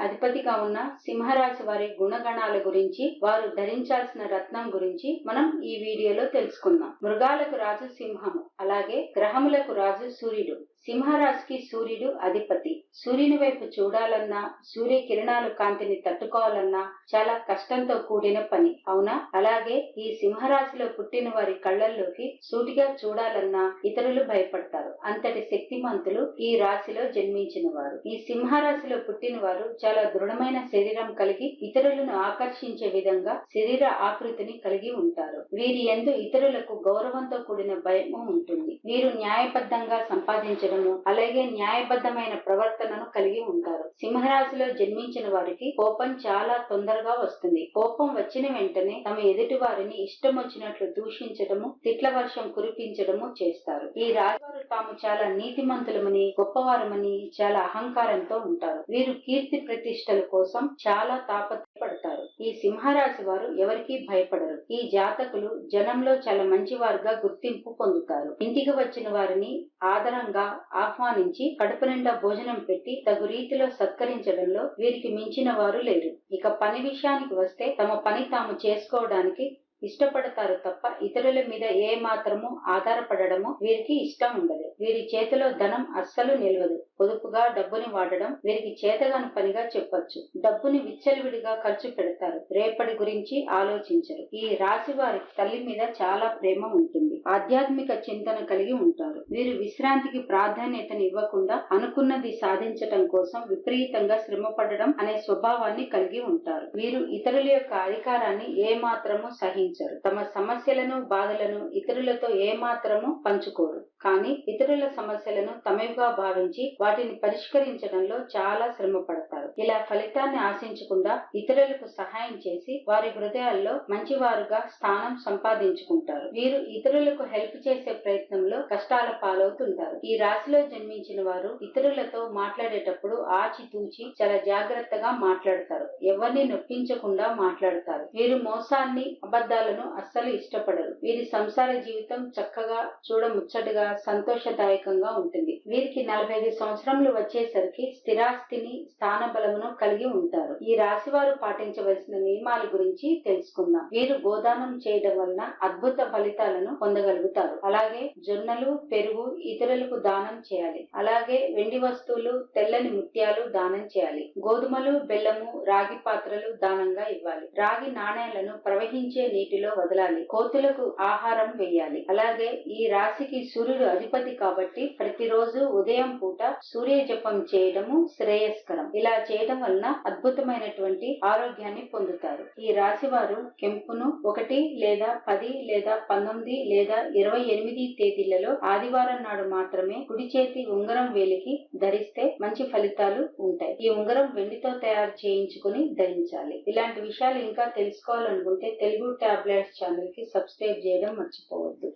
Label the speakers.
Speaker 1: అధిపతిగా ఉన్న సింహరాశి వారి గుణగణాల గురించి వారు ధరించాల్సిన రత్నం గురించి మనం ఈ వీడియోలో తెలుసుకుందాం. మృగాలకు రాజు సింహము అలాగే గ్రహములకు రాజు సూర్యుడు. సింహరాశికి సూర్యుడు అధిపతి. సూర్యుని వైపు చూడాలన్నా సూర్య కిరణాలు కాంతిని తట్టుకోవాలన్నా చాలా కష్టంతో కూడిన పని. అవునా? అలాగే ఈ సింహరాశిలో పుట్టిన వారి కళ్ళల్లోకి సూటిగా చూడాలన్నా ఇతరులు భయపడతారు. అంతటి శక్తిమంతులు ఈ రాశిలో జన్మించిన వారు. ఈ సింహరాశిలో పుట్టిన వారు చాలా దృఢమైన శరీరం కలిగి ఇతరులను ఆకర్షించే విధంగా శరీర ఆకృతిని కలిగి ఉంటారు. వీరి ఎందు ఇతరులకు గౌరవంతో కూడిన భయము ఉంటుంది. వీరు న్యాయబద్ధంగా సంపాదించడము అలాగే న్యాయబద్ధమైన ప్రవర్తనను కలిగి ఉంటారు. సింహరాశిలో జన్మించిన వారికి కోపం చాలా తొందరగా వస్తుంది. కోపం వచ్చిన వెంటనే తమ ఎదుటి వారిని ఇష్టం వచ్చినట్లు దూషించడము తిట్ల వర్షం కురిపించడము చేస్తారు. ఈ రాజువారు తాము చాలా నీతిమంతులమని గొప్పవారమని చాలా అహంకారంతో ఉంటారు. వీరు కీర్తి ప్రతిష్టల కోసం చాలా తాపత్రపడతారు ఈ సింహరాశి వారు ఎవరికీ భయపడరు. ఈ జాతకులు జనంలో చాలా మంచివారుగా గుర్తింపు పొందుతారు. ఇంటికి వచ్చిన వారిని ఆదరంగా ఆహ్వానించి కడుపు నిండా భోజనం పెట్టి తగు రీతిలో సత్కరించడంలో వీరికి మించిన వారు లేరు. ఇక పని విషయానికి వస్తే తమ పని తాము చేసుకోవడానికి ఇష్టపడతారు తప్ప ఇతరుల మీద ఏ మాత్రము ఆధారపడడము వీరికి ఇష్టం ఉండదు. వీరి చేతిలో ధనం అస్సలు నిలవదు. పొదుపుగా డబ్బుని వాడడం వీరికి చేతగాని పనిగా చెప్పొచ్చు. డబ్బుని విచ్చలవిడిగా ఖర్చు పెడతారు. రేపటి గురించి ఆలోచించరు. ఈ రాశి వారి తల్లి మీద చాలా ప్రేమ ఉంటుంది. ఆధ్యాత్మిక చింతన కలిగి ఉంటారు. వీరు విశ్రాంతికి ప్రాధాన్యతను ఇవ్వకుండా అనుకున్నది సాధించటం కోసం విపరీతంగా శ్రమ పడడం అనే స్వభావాన్ని కలిగి ఉంటారు. వీరు ఇతరుల యొక్క అధికారాన్ని ఏ మాత్రము సహించరు. తమ సమస్యలను బాధలను ఇతరులతో ఏ మాత్రము పంచుకోరు. కానీ ఇతరు ఇతరుల సమస్యలను తమవిగా భావించి వాటిని పరిష్కరించడంలో చాలా శ్రమ పడతారు ఇలా ఫలితాన్ని ఆశించకుండా ఇతరులకు సహాయం చేసి వారి హృదయాల్లో మంచివారుగా స్థానం సంపాదించుకుంటారు. వీరు ఇతరులకు హెల్ప్ చేసే ప్రయత్నంలో కష్టాల పాలవుతుంటారు. ఈ రాశిలో జన్మించిన వారు ఇతరులతో మాట్లాడేటప్పుడు ఆచితూచి చాలా జాగ్రత్తగా మాట్లాడతారు. ఎవరిని నొప్పించకుండా మాట్లాడతారు. వీరు మోసాన్ని అబద్ధాలను అస్సలు ఇష్టపడరు. వీరి సంసార జీవితం చక్కగా చూడముచ్చటగా లాభదాయకంగా ఉంటుంది. వీరికి నలభై ఐదు సంవత్సరములు వచ్చేసరికి స్థిరాస్తిని స్థాన బలమును కలిగి ఉంటారు. ఈ రాశి వారు పాటించవలసిన నియమాల గురించి తెలుసుకుందాం. వీరు గోదానం చేయడం వలన అద్భుత ఫలితాలను పొందగలుగుతారు. అలాగే జొన్నలు పెరుగు ఇతరులకు దానం చేయాలి. అలాగే వెండి వస్తువులు తెల్లని ముత్యాలు దానం చేయాలి. గోధుమలు బెల్లము రాగి పాత్రలు దానంగా ఇవ్వాలి. రాగి నాణేలను ప్రవహించే నీటిలో వదలాలి. కోతులకు ఆహారం వేయాలి. అలాగే ఈ రాశికి సూర్యుడు అధిపతి కాబట్టి ప్రతిరోజు ఉదయం పూట సూర్య జపం చేయడము శ్రేయస్కరం. ఇలా చేయడం వలన అద్భుతమైనటువంటి ఆరోగ్యాన్ని పొందుతారు. ఈ రాశి వారు కెంపును ఒకటి లేదా పది లేదా పంతొమ్మిది లేదా ఇరవై ఎనిమిది తేదీలలో ఆదివారం నాడు మాత్రమే కుడి చేతి ఉంగరం వేలికి ధరిస్తే మంచి ఫలితాలు ఉంటాయి. ఈ ఉంగరం వెండితో తయారు చేయించుకుని ధరించాలి. ఇలాంటి విషయాలు ఇంకా తెలుసుకోవాలనుకుంటే తెలుగు టాబ్లెట్స్ ఛానల్కి సబ్స్క్రైబ్ చేయడం మర్చిపోవద్దు.